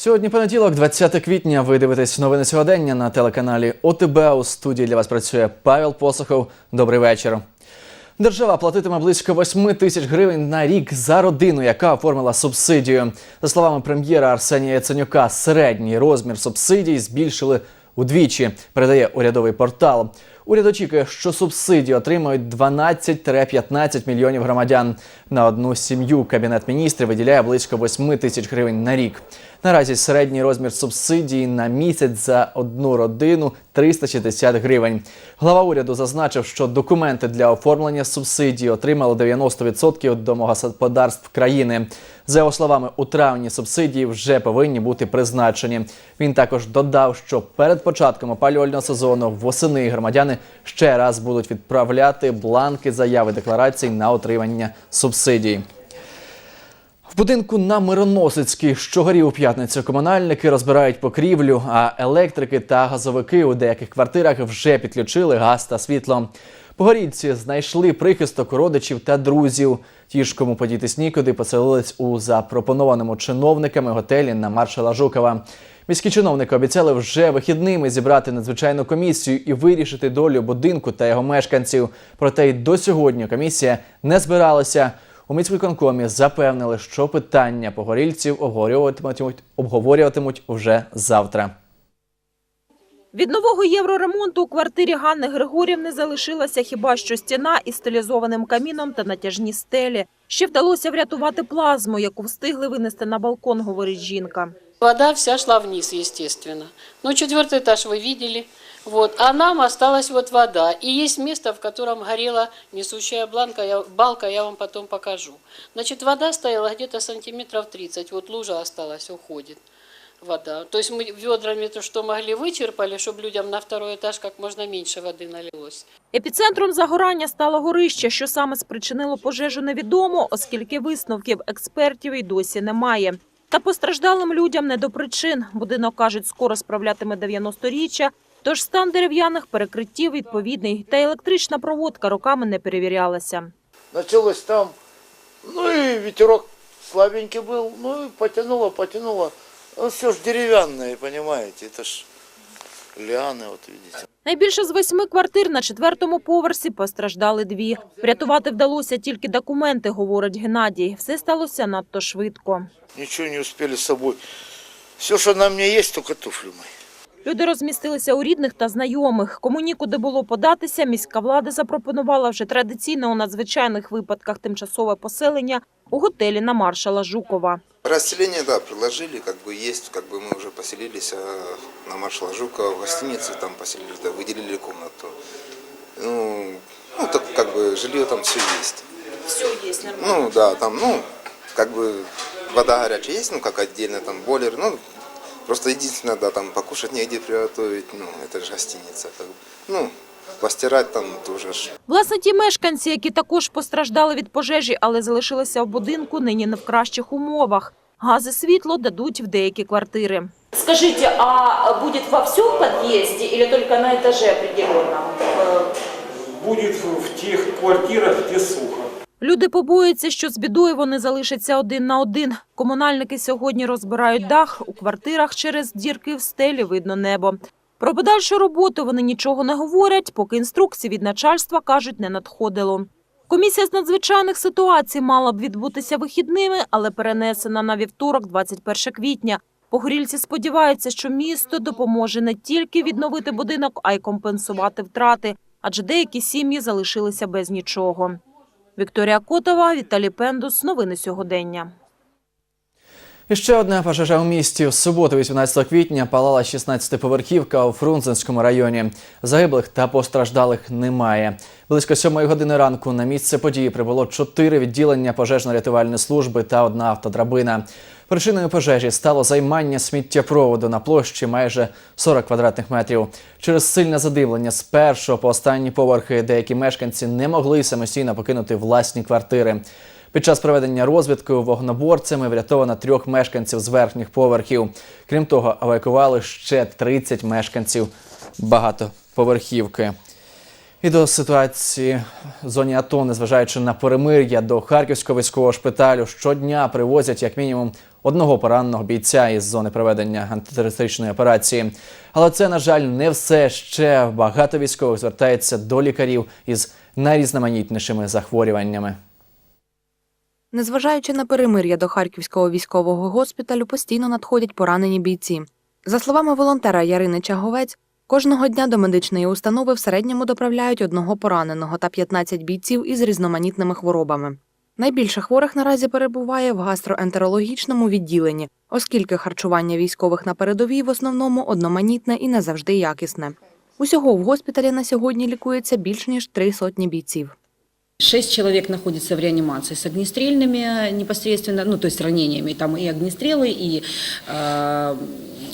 Сьогодні понеділок, 20 квітня. Ви дивитесь новини сьогодення на телеканалі ОТБ. У студії для вас працює Павел Посохов. Добрий вечір. Держава платитиме близько 8 тисяч гривень на рік за родину, яка оформила субсидію. За словами прем'єра Арсенія Яценюка, середній розмір субсидій збільшили удвічі. Передає урядовий портал. Уряд очікує, що субсидії отримають 12-15 мільйонів громадян. На одну сім'ю кабінет міністрів виділяє близько 8 тисяч гривень на рік. Наразі середній розмір субсидії на місяць за одну родину 360 гривень. Глава уряду зазначив, що документи для оформлення субсидії отримало 90% домогосподарств країни. За його словами, у травні субсидії вже повинні бути призначені. Він також додав, що перед початком опалювального сезону восени громадяни ще раз будуть відправляти бланки заяви декларацій на отримання субсидій. В будинку на Мироносицькій щогорі у п'ятницю комунальники розбирають покрівлю, а електрики та газовики у деяких квартирах вже підключили газ та світло. Погорільці знайшли прихисток родичів та друзів. Ті ж, кому подітись нікуди, поселились у запропонованому чиновниками готелі на маршала Жукова. Міські чиновники обіцяли вже вихідними зібрати надзвичайну комісію і вирішити долю будинку та його мешканців. Проте й до сьогодні комісія не збиралася. У міськвиконкомі запевнили, що питання погорільців обговорюватимуть, обговорюватимуть вже завтра. Від нового євроремонту у квартирі Ганни Григорівни залишилася хіба що стіна із стилізованим каміном та натяжні стелі. Ще вдалося врятувати плазму, яку встигли винести на балкон, говорить жінка. Вода вся шла вниз, естественно. Ну, четвертый этаж вы видели. Вот. А нам осталась вот вода. И есть место, в котором горела несущая бланка, я, балка, я вам потом покажу. Значит, вода стояла где-то сантиметров 30. Вот лужа осталась, уходит вода. То есть мы ведрами то, что могли, вычерпали, чтобы людям на второй этаж как можно меньше воды налилось. Епіцентром загорання стало горище, що саме спричинило пожежу невідомо, оскільки висновків експертів і досі немає. Та постраждалим людям не до причин. Будинок, кажуть, скоро справлятиме 90-річчя, тож стан дерев'яних перекриттів відповідний, та електрична проводка роками не перевірялася. Началось там, ну и ветерок слабенький был, ну и потянуло, потянуло. Ну все ж деревянное, понимаете, это ж лианы, вот видите. Найбільше з восьми квартир на четвертому поверсі постраждали дві. Врятувати вдалося тільки документи, говорить Геннадій. Все сталося надто швидко. Нічого не успіли з собою. Все, що на мені є, только туфли мои. Люди розмістилися у рідних та знайомих. Кому нікуди було податися, міська влада запропонувала вже традиційно у надзвичайних випадках тимчасове поселення у готелі на маршала Жукова. Расселение, да, предложили, как бы есть, как бы мы уже поселились а, на маршала Жукова в гостинице, там поселились, да, выделили комнату. Ну, ну, так как бы жилье там все есть. Все є нормально. Ну, да, там, ну, как бы вода горячая есть, ну, как отдельно, там, бойлер, ну, просто единственное, да, там, покушать негде приготовить, ну, это же гостиница, как бы, ну, постирать там тоже ж. Власне, ті мешканці, які також постраждали від пожежі, але залишилися в будинку, нині не в кращих умовах. Газ і світло дадуть в деякі квартири. Скажите, а будет во всем подъезде или только на этаже определенном? Э, будет в тех квартирах, где сухо. Люди побоюються, що з бідою вони залишаться один на один. Комунальники сьогодні розбирають дах. У квартирах через дірки в стелі видно небо. Про подальшу роботу вони нічого не говорять, поки інструкцій від начальства, кажуть, не надходило. Комісія з надзвичайних ситуацій мала б відбутися вихідними, але перенесена на вівторок, 21 квітня. Погорільці сподіваються, що місто допоможе не тільки відновити будинок, а й компенсувати втрати, адже деякі сім'ї залишилися без нічого. Вікторія Котова, Віталій Пендус. Новини сьогодення. Ще одна пожежа у місті. У суботу, 18 квітня, палала 16-поверхівка у Фрунзенському районі. Загиблих та постраждалих немає. Близько сьомої години ранку на місце події прибуло чотири відділення пожежно-рятувальної служби та одна автодрабина. Причиною пожежі стало займання сміттєпроводу на площі майже 40 квадратних метрів. Через сильне задимлення з першого по останні поверхи деякі мешканці не могли самостійно покинути власні квартири. Під час проведення розвідки вогнеборцями врятовано трьох мешканців з верхніх поверхів. Крім того, евакували ще 30 мешканців багатоповерхівки. І до ситуації в зоні АТО, незважаючи на перемир'я до харківського військового шпиталю, щодня привозять як мінімум одного пораненого бійця із зони проведення антитерористичної операції. Але це, на жаль, не все. Ще багато військових звертається до лікарів із найрізноманітнішими захворюваннями. Незважаючи на перемир'я до Харківського військового госпіталю, постійно надходять поранені бійці. За словами волонтера Ярини Чаговець, кожного дня до медичної установи в середньому доправляють одного пораненого та 15 бійців із різноманітними хворобами. Найбільше хворих наразі перебуває в гастроентерологічному відділенні, оскільки харчування військових на передовій в основному одноманітне і не завжди якісне. Усього в госпіталі на сьогодні лікується більш ніж три сотні бійців. Шесть человек находится в реанимации с огнестрельными непосредственно, ну то есть ранениями, там и огнестрелы, и э,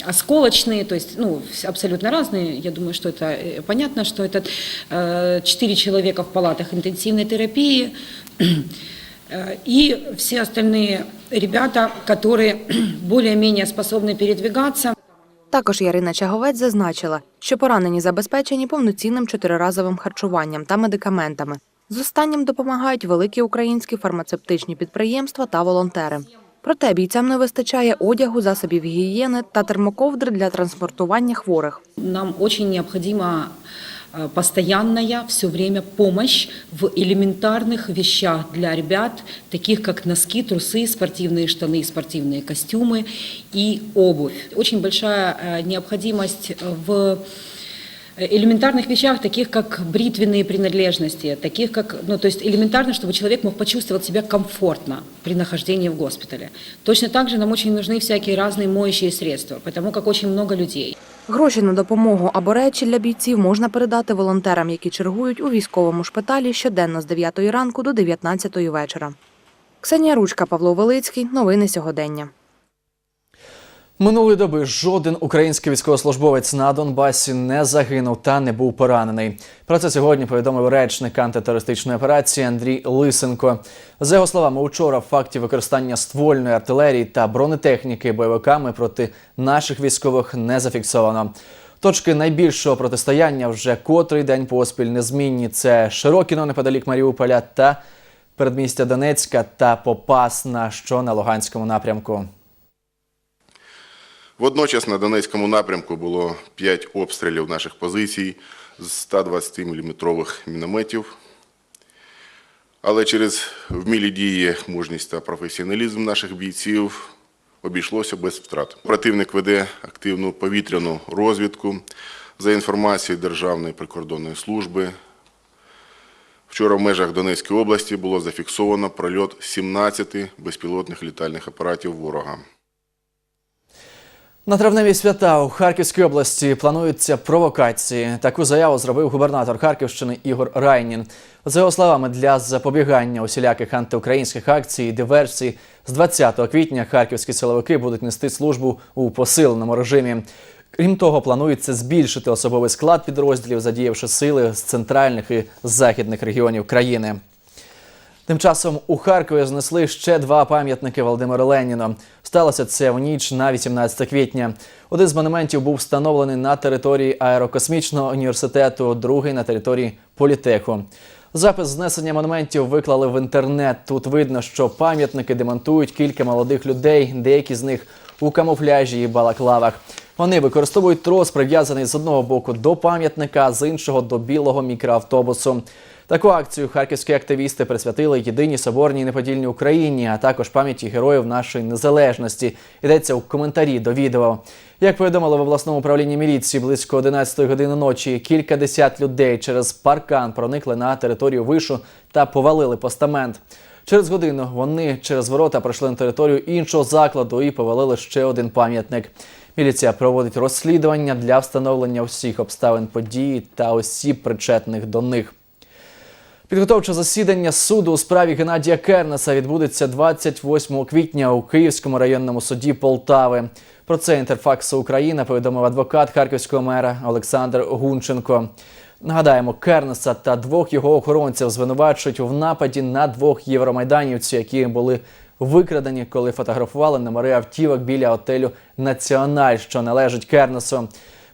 осколочные, то есть ну вс- абсолютно разные. Я думаю, что это э, понятно, что это э, четыре человека в палатах интенсивной терапии э, и все остальные ребята, которые более-менее способны передвигаться. Також Ярина Чаговець зазначила, що поранені забезпечені повноцінним чотириразовим харчуванням та медикаментами. З останнім допомагають великі українські фармацевтичні підприємства та волонтери. Проте бійцям не вистачає одягу, засобів гігієни та термоковдр для транспортування хворих. Нам очень необходима э, постоянная все время помощь в элементарных вещах для ребят, таких как носки, трусы, спортивные штаны, спортивные костюмы и обувь. Очень большая э, необходимость в элементарных вещах, таких как бритвенные принадлежности, таких как, ну, то есть элементарно, чтобы человек мог почувствовать себя комфортно при нахождении в госпитале. Точно так же нам очень нужны всякие разные моющие средства, потому как очень много людей. Гроші на допомогу або речі для бійців можна передати волонтерам, які чергують у військовому шпиталі щоденно з 9 ранку до 19 вечора. Ксенія Ручка, Павло Велицький. Новини сьогодення. Минулої доби жоден український військовослужбовець на Донбасі не загинув та не був поранений. Про це сьогодні повідомив речник антитерористичної операції Андрій Лисенко. За його словами, учора фактів використання ствольної артилерії та бронетехніки бойовиками проти наших військових не зафіксовано. Точки найбільшого протистояння вже котрий день поспіль незмінні. Це Широкіно неподалік Маріуполя та передмістя Донецька та Попасна, що на Луганському напрямку. Водночас на Донецькому напрямку було 5 обстрілів наших позицій з 120 мм мінометів. Але через вмілі дії, мужність та професіоналізм наших бійців обійшлося без втрат. Противник веде активну повітряну розвідку за інформацією Державної прикордонної служби. Вчора в межах Донецької області було зафіксовано прольот 17 безпілотних літальних апаратів ворога. На травневі свята у Харківській області плануються провокації. Таку заяву зробив губернатор Харківщини Ігор Райнін. За його словами, для запобігання усіляких антиукраїнських акцій і диверсій з 20 квітня харківські силовики будуть нести службу у посиленому режимі. Крім того, планується збільшити особовий склад підрозділів, задіявши сили з центральних і західних регіонів країни. Тим часом у Харкові знесли ще два пам'ятники Володимиру Леніну. Сталося це в ніч на 18 квітня. Один з монументів був встановлений на території аерокосмічного університету, другий на території політеху. Запис знесення монументів виклали в інтернет. Тут видно, що пам'ятники демонтують кілька молодих людей, деякі з них у камуфляжі і балаклавах. Вони використовують трос, прив'язаний з одного боку до пам'ятника, з іншого до білого мікроавтобусу. Таку акцію харківські активісти присвятили єдиній соборній неподільній Україні, а також пам'яті героїв нашої незалежності. Йдеться у коментарі до відео. Як повідомили в обласному управлінні міліції, близько 11 години ночі кілька десят людей через паркан проникли на територію вишу та повалили постамент. Через годину вони через ворота пройшли на територію іншого закладу і повалили ще один пам'ятник. Міліція проводить розслідування для встановлення всіх обставин події та осіб, причетних до них. Підготовче засідання суду у справі Геннадія Кернеса відбудеться 28 квітня у Київському районному суді Полтави. Про це Інтерфаксу Україна повідомив адвокат харківського мера Олександр Гунченко. Нагадаємо, Кернеса та двох його охоронців звинувачують в нападі на двох євромайданівців, які були викрадені, коли фотографували номери автівок біля отелю Національ, що належить Кернесу.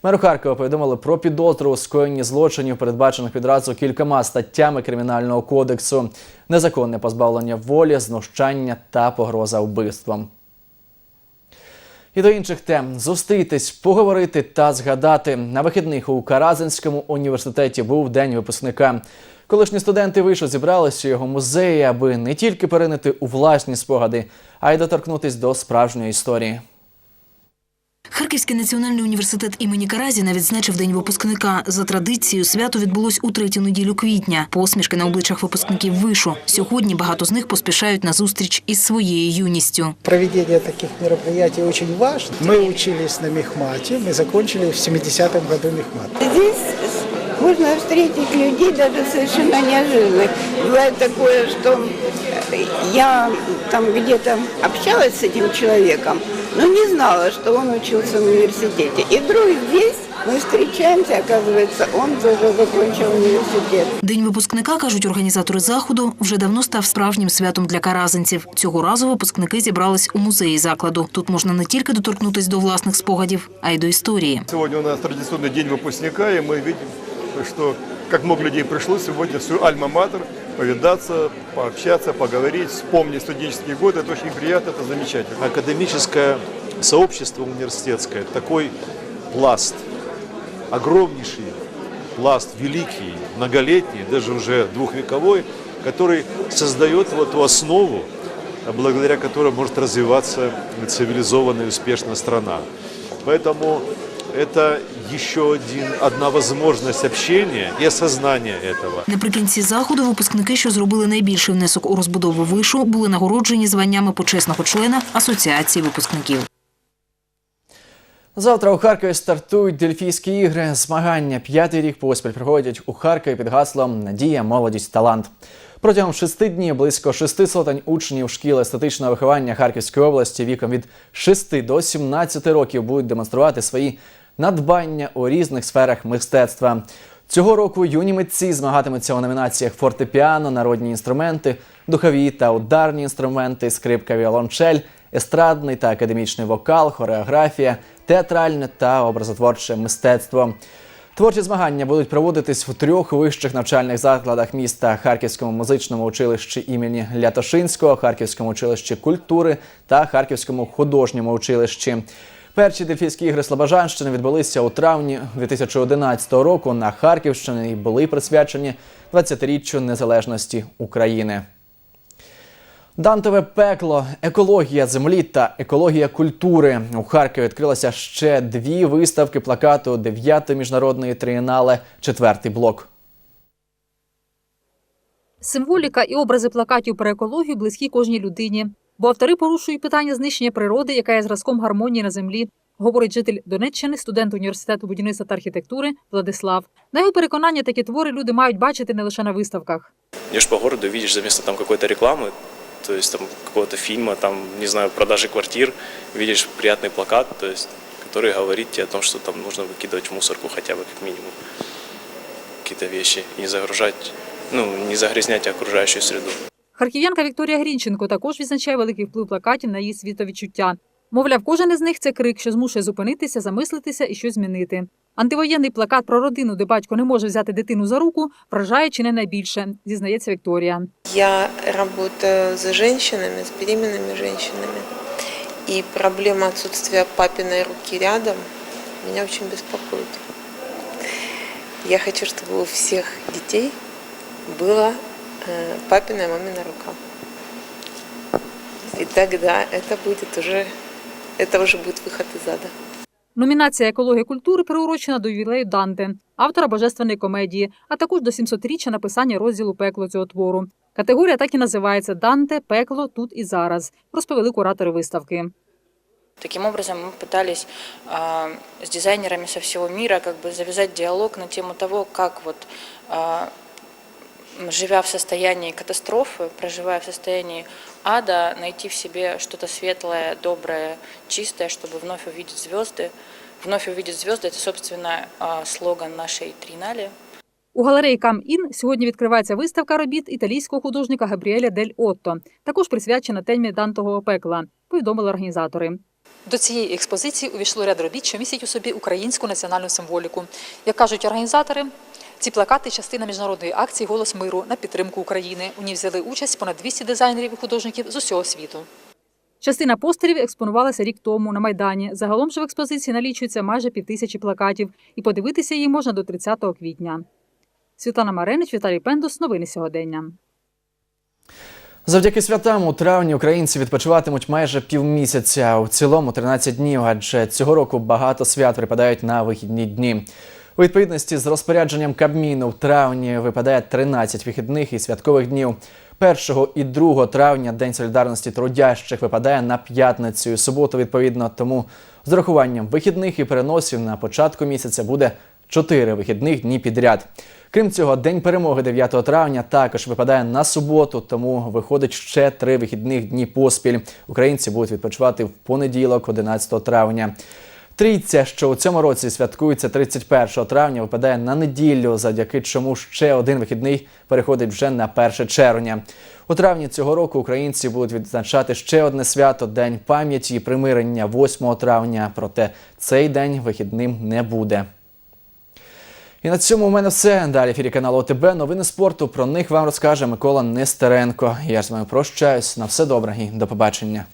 Меру Харкова повідомили про підозру у скоєнні злочинів, передбачених відразу кількома статтями Кримінального кодексу, незаконне позбавлення волі, знущання та погроза вбивством. І до інших тем зустрітись, поговорити та згадати на вихідних у Каразинському університеті був день випускника. Колишні студенти вишу зібралися у його музеї, аби не тільки перенити у власні спогади, а й доторкнутись до справжньої історії. Харківський національний університет імені Каразіна відзначив день випускника. За традицією, свято відбулось у третю неділю квітня. Посмішки на обличчях випускників вишу. Сьогодні багато з них поспішають на зустріч із своєю юністю. Проведение таких мероприятий очень важно. Мы учились на мехмате, мы закончили в 70-м году мехмат. Здесь можно встретить людей даже совершенно неожиданных. Бывает такое, что я там где-то общалась с этим человеком, но не знала, что он учился в университете. И вдруг здесь мы встречаемся, оказывается, он тоже закончил университет. День випускника, кажуть організатори заходу, вже давно став справжнім святом для каразинців. Цього разу випускники зібрались у музеї закладу. Тут можна не тільки доторкнутись до власних спогадів, а й до історії. Сегодня у нас традиционный день выпускника, и мы видим, что как много людей пришло сегодня в свой альма-матер повидаться, пообщаться, поговорить, вспомнить студенческие годы. Это очень приятно, это замечательно. академическое сообщество университетское, такой пласт, огромнейший пласт, великий, многолетний, даже уже двухвековой, который создает вот ту основу, благодаря которой может развиваться цивилизованная и успешная страна. Поэтому это еще один, одна возможность общения и осознания этого. Наприкінці заходу випускники, що зробили найбільший внесок у розбудову вишу, були нагороджені званнями почесного члена Асоціації випускників. Завтра у Харкові стартують Дельфійські ігри. Змагання п'ятий рік поспіль проходять у Харкові під гаслом Надія, молодість, талант. Протягом шести днів близько шести сотень учнів шкіл естетичного виховання Харківської області віком від 6 до 17 років будуть демонструвати свої надбання у різних сферах мистецтва. Цього року юні митці змагатимуться у номінаціях фортепіано, народні інструменти, духові та ударні інструменти, скрипка, віолончель, естрадний та академічний вокал, хореографія, театральне та образотворче мистецтво. Творчі змагання будуть проводитись в трьох вищих навчальних закладах міста: Харківському музичному училищі імені Лятошинського, Харківському училищі культури та Харківському художньому училищі. Перші дельфійські ігри Слобожанщини відбулися у травні 2011 року на Харківщині і були присвячені 20-річчю незалежності України. Дантове пекло, екологія землі та екологія культури. У Харкові відкрилося ще дві виставки плакату 9-ї міжнародної трієнале, четвертий блок. Символіка і образи плакатів про екологію близькі кожній людині, бо автори порушують питання знищення природи, яка є зразком гармонії на землі. Говорить житель Донеччини, студент університету будівництва та архітектури Владислав. На його переконання, такі твори люди мають бачити не лише на виставках. Идешь по городу, видишь заместо там какой-то рекламы, то есть там какого-то фильма, там, не знаю, продажи квартир, видишь приятный плакат, то есть, который говорит тебе о том, что там нужно выкидывать в мусорку хотя бы как минимум какие-то вещи и не загружать, ну, не загрязнять окружающую среду. Харків'янка Вікторія Грінченко також відзначає великий вплив плакатів на її світовідчуття. Мовляв, кожен із них це крик, що змушує зупинитися, замислитися і щось змінити. Антивоєнний плакат про родину, де батько не може взяти дитину за руку, вражає чи не найбільше, зізнається Вікторія. Я работаю с женщинами, с беременными женщинами. И проблема отсутствия папиной руки рядом меня очень беспокоит. Я хочу, чтобы у всех детей была э, папина и мамина рука. И тогда это будет уже, это уже будет выход из ада. Номінація екологія культури приурочена до ювілею Данте, автора божественної комедії, а також до 700-річчя написання розділу пекло цього твору. Категорія так і називається Данте, пекло тут і зараз. Розповіли куратори виставки. Таким образом, мы пытались а, с дизайнерами со всего мира как бы завязать диалог на тему того, как вот а, живя в состоянии катастрофы, проживая в состоянии ада, найти в себе что-то светлое, доброе, чистое, чтобы вновь увидеть звезды. Вновь увидеть звезды – это, собственно, а, слоган нашей тринали. У галереї Кам-Ін сьогодні відкривається виставка робіт італійського художника Габріеля Дель Отто, також присвячена темі Дантового пекла, повідомили організатори. До цієї експозиції увійшло ряд робіт, що містять у собі українську національну символіку. Як кажуть організатори, ці плакати – частина міжнародної акції «Голос миру» на підтримку України. У ній взяли участь понад 200 дизайнерів і художників з усього світу. Частина постерів експонувалася рік тому на Майдані. Загалом же в експозиції налічується майже півтисячі плакатів, і подивитися її можна до 30 квітня. Світлана Маренич, Віталій Пендус. Новини сьогодення. Завдяки святам у травні українці відпочиватимуть майже півмісяця, у цілому 13 днів, адже цього року багато свят припадають на вихідні дні. У відповідності з розпорядженням Кабміну в травні випадає 13 вихідних і святкових днів. 1 і 2 травня День солідарності трудящих випадає на п'ятницю і суботу, відповідно. Тому з урахуванням вихідних і переносів на початку місяця буде 4 вихідних дні підряд. Крім цього, День перемоги 9 травня також випадає на суботу, тому виходить ще три вихідних дні поспіль. Українці будуть відпочивати в понеділок, 11 травня. Трійця, що у цьому році святкується 31 травня, випадає на неділю, завдяки чому ще один вихідний переходить вже на 1 червня. У травні цього року українці будуть відзначати ще одне свято День пам'яті і примирення 8 травня. Проте цей день вихідним не буде. І на цьому у мене все. Далі ефірі каналу ОТБ. Новини спорту. Про них вам розкаже Микола Нестеренко. Я з вами прощаюсь. На все добре і до побачення.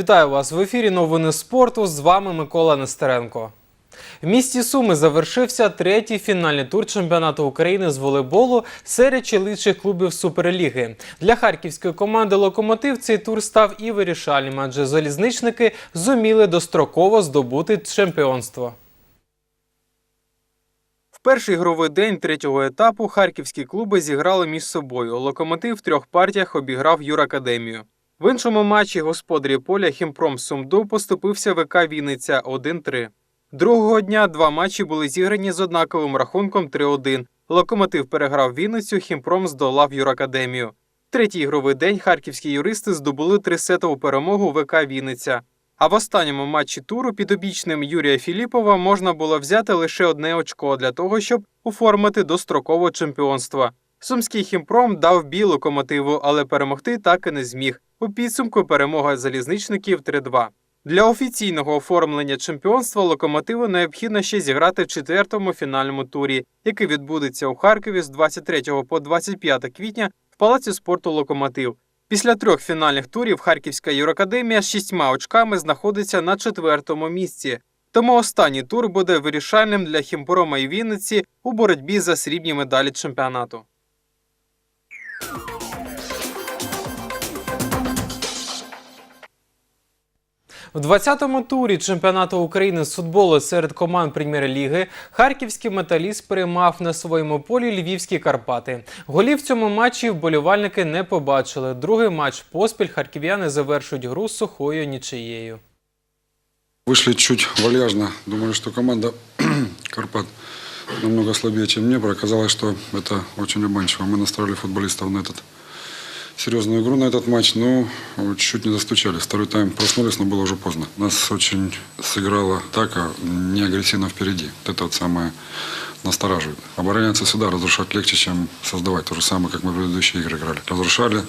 Вітаю вас в ефірі Новини спорту. З вами Микола Нестеренко. В місті Суми завершився третій фінальний тур чемпіонату України з волейболу серед чоловічих клубів Суперліги. Для харківської команди Локомотив цей тур став і вирішальним, адже залізничники зуміли достроково здобути чемпіонство. Перший ігровий день третього етапу харківські клуби зіграли між собою. Локомотив в трьох партіях обіграв Юракадемію. В іншому матчі господарі поля Хімпром Сумду поступився ВК Вінниця 1-3. Другого дня два матчі були зіграні з однаковим рахунком 3-1. Локомотив переграв Вінницю, Хімпром здолав Юракадемію. Третій ігровий день харківські юристи здобули трисетову перемогу ВК Вінниця. А в останньому матчі туру підопічним Юрія Філіпова можна було взяти лише одне очко для того, щоб оформити дострокове чемпіонство. Сумський хімпром дав бій локомотиву, але перемогти так і не зміг. У підсумку перемога залізничників 3-2. Для офіційного оформлення чемпіонства локомотиву необхідно ще зіграти в четвертому фінальному турі, який відбудеться у Харкові з 23 по 25 квітня в Палаці спорту Локомотив. Після трьох фінальних турів Харківська Юракадемія з шістьма очками знаходиться на четвертому місці. Тому останній тур буде вирішальним для Хімпрома і Вінниці у боротьбі за срібні медалі чемпіонату. В 20-му турі чемпіонату України з футболу серед команд прем'єр-ліги харківський металіст переймав на своєму полі львівські Карпати. Голів в цьому матчі вболівальники не побачили. Другий матч поспіль харків'яни завершують гру з сухою нічиєю. Вышли чуть вальяжно. Думали, что команда Карпат намного слабее, чем Днепр. Оказалось, что это очень обманчиво. Мы настроили футболистов на этот серьезную игру, на этот матч, но вот чуть-чуть не достучались. Второй тайм проснулись, но было уже поздно. Нас очень сыграла атака, не агрессивно впереди. Вот это вот самое настораживает. Обороняться сюда разрушать легче, чем создавать. То же самое, как мы в предыдущие игры играли. Разрушали,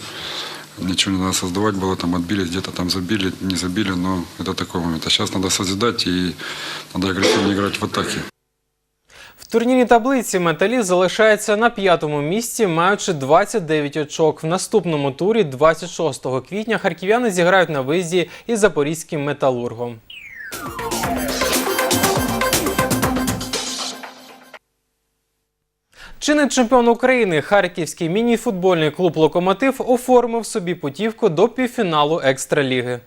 ничего не надо создавать было, там отбились, где-то там забили, не забили, но это такой момент. А сейчас надо созидать и надо агрессивно играть в атаке. В турнірній таблиці металіст залишається на п'ятому місці, маючи 29 очок. В наступному турі, 26 квітня, харків'яни зіграють на виїзді із запорізьким металургом. Чинний чемпіон України харківський міні-футбольний клуб Локомотив оформив собі путівку до півфіналу екстраліги.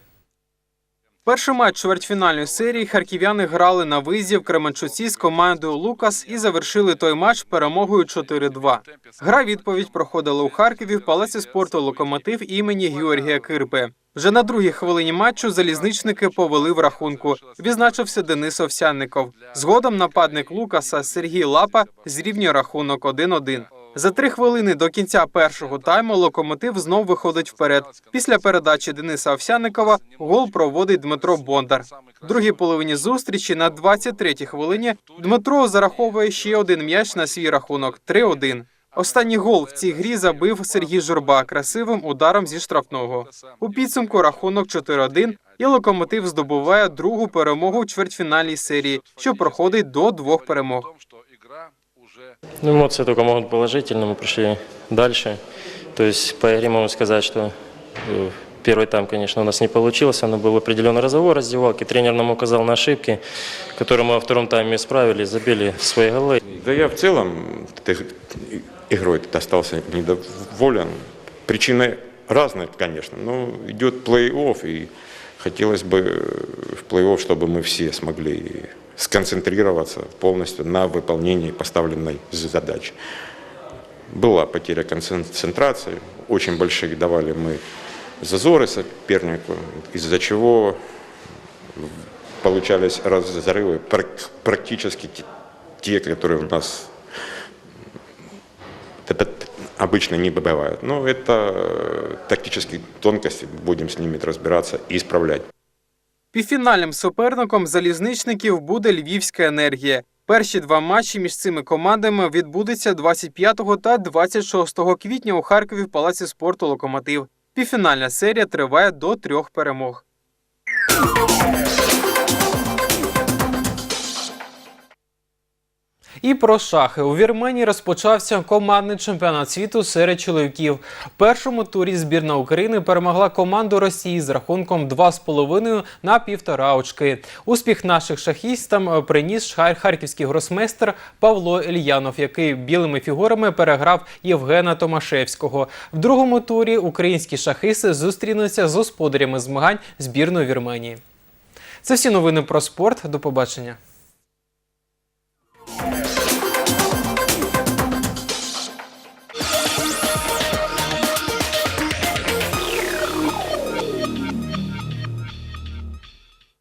Перший матч чвертьфінальної серії харків'яни грали на виїзді в Кременчуці з командою Лукас і завершили той матч перемогою 4-2. Гра відповідь проходила у Харкові в палаці спорту Локомотив імені Георгія Кирпи. Вже на другій хвилині матчу залізничники повели в рахунку. Відзначився Денис Овсянников. Згодом нападник Лукаса Сергій Лапа зрівнює рахунок 1-1. За три хвилини до кінця першого тайму локомотив знов виходить вперед. Після передачі Дениса Овсянникова гол проводить Дмитро Бондар. В другій половині зустрічі на 23-й хвилині Дмитро зараховує ще один м'яч на свій рахунок 3-1. Останній гол в цій грі забив Сергій Журба красивим ударом зі штрафного. У підсумку рахунок 4-1, і локомотив здобуває другу перемогу в чвертьфінальній серії, що проходить до двох перемог. Ну, эмоции только могут положительно. Мы пришли дальше. То есть по игре могу сказать, что э, первый тайм, конечно, у нас не получился, но был определенный разговор в раздевалке. Тренер нам указал на ошибки, которые мы во втором тайме исправили, забили свои голы. Да я в целом игрой остался недоволен. Причины разные, конечно, но идет плей-офф, и хотелось бы в плей-офф, чтобы мы все смогли сконцентрироваться полностью на выполнении поставленной задачи. Была потеря концентрации, очень большие давали мы зазоры сопернику, из-за чего получались разрывы прак- практически те- которые у нас обычно не бывают. Но это тактические тонкости, будем с ними разбираться и исправлять. Півфінальним суперником залізничників буде Львівська енергія. Перші два матчі між цими командами відбудуться 25 та 26 квітня у Харкові в палаці спорту Локомотив. Півфінальна серія триває до трьох перемог. І про шахи у Вірменії розпочався командний чемпіонат світу серед чоловіків. В першому турі збірна України перемогла команду Росії з рахунком 2,5 на півтора очки. Успіх наших шахістам е, приніс харківський гросмейстер Павло Ільянов, який білими фігурами переграв Євгена Томашевського. В другому турі українські шахисти зустрінуться з господарями змагань збірної Вірменії. Це всі новини про спорт. До побачення.